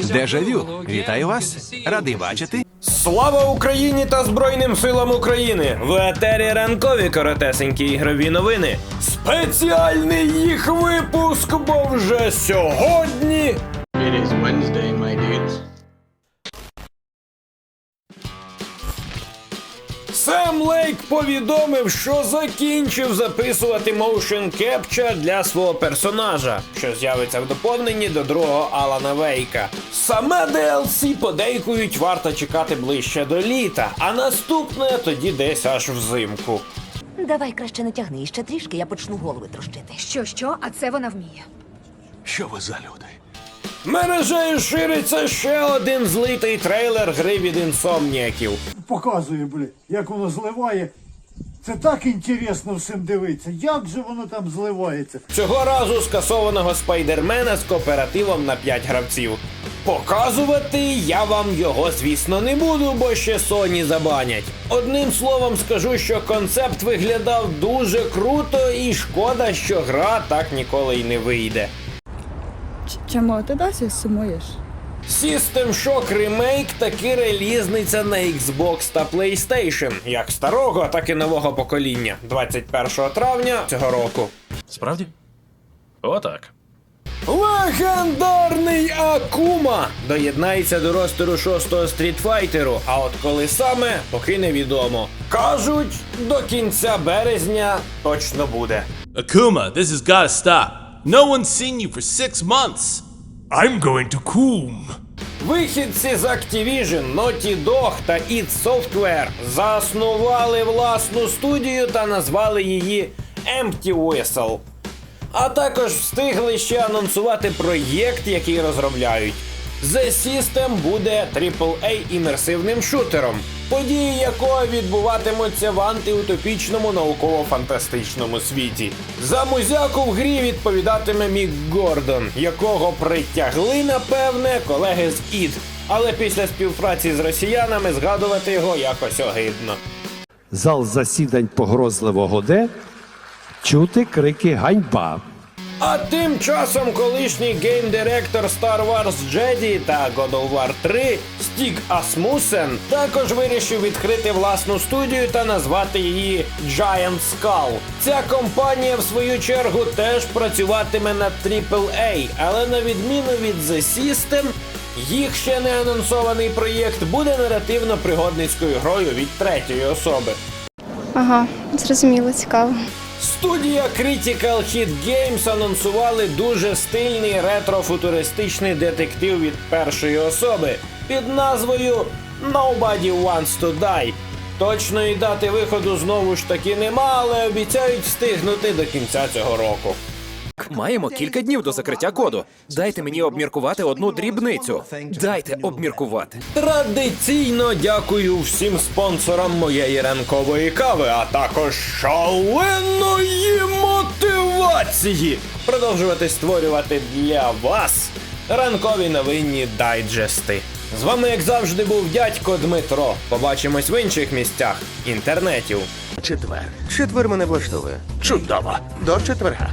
Дежавю, вітаю вас. Радий бачити. Слава Україні та Збройним силам України! В етері ранкові коротесенькі ігрові новини. Спеціальний їх випуск, бо вже сьогодні. Сем Лейк повідомив, що закінчив записувати motion capture для свого персонажа, що з'явиться в доповненні до другого Алана Вейка. Саме DLC подейкують варто чекати ближче до літа, а наступне тоді десь аж взимку. Давай краще не тягни ще трішки, я почну голови трощити. Що, що, а це вона вміє. Що ви за люди? Мережею шириться ще один злитий трейлер гри від інсомніаків. показує, блін, як воно зливає. Це так інтересно всім дивитися. Як же воно там зливається? Цього разу скасованого спайдермена з кооперативом на 5 гравців. Показувати я вам його, звісно, не буду, бо ще Sony забанять. Одним словом скажу, що концепт виглядав дуже круто, і шкода, що гра так ніколи й не вийде. Чому ти досі сумуєш? System Shock Remake таки релізниться на Xbox та PlayStation, як старого, так і нового покоління, 21 травня цього року. Справді? Отак. Легендарний Акума доєднається до ростеру шостого стрітфайтеру, а от коли саме, поки невідомо. Кажуть, до кінця березня точно буде. Akuma, this has gotta stop. No one's seen you for six months. I'm going to Coom. Вихідці з Activision, Naughty Dog та id Software заснували власну студію та назвали її Empty Whistle. А також встигли ще анонсувати проєкт, який розробляють. The System буде AAA імерсивним шутером, події якого відбуватимуться в антиутопічному науково-фантастичному світі. За музяку в грі відповідатиме Мік Гордон, якого притягли, напевне, колеги з ід. Але після співпраці з росіянами згадувати його якось огидно. Зал засідань погрозливо годе, чути крики ганьба. А тим часом колишній гейм-директор Star Wars Jedi та God of War 3 Стік Асмусен також вирішив відкрити власну студію та назвати її Giant Skull. Ця компанія, в свою чергу, теж працюватиме над AAA, але на відміну від The System, їх ще не анонсований проєкт буде наративно-пригодницькою грою від третьої особи. Ага, зрозуміло, цікаво. Студія Critical Hit Games анонсували дуже стильний ретро-футуристичний детектив від першої особи під назвою Nobody Wants to Die. Точної дати виходу знову ж таки нема, але обіцяють встигнути до кінця цього року. Маємо кілька днів до закриття коду. Дайте мені обміркувати одну дрібницю. Дайте обміркувати. Традиційно дякую всім спонсорам моєї ранкової кави, а також шаленої мотивації продовжувати створювати для вас ранкові новинні дайджести. З вами, як завжди, був дядько Дмитро. Побачимось в інших місцях інтернетів. Четвер. Четвер мене влаштовує. Чудово. До четверга.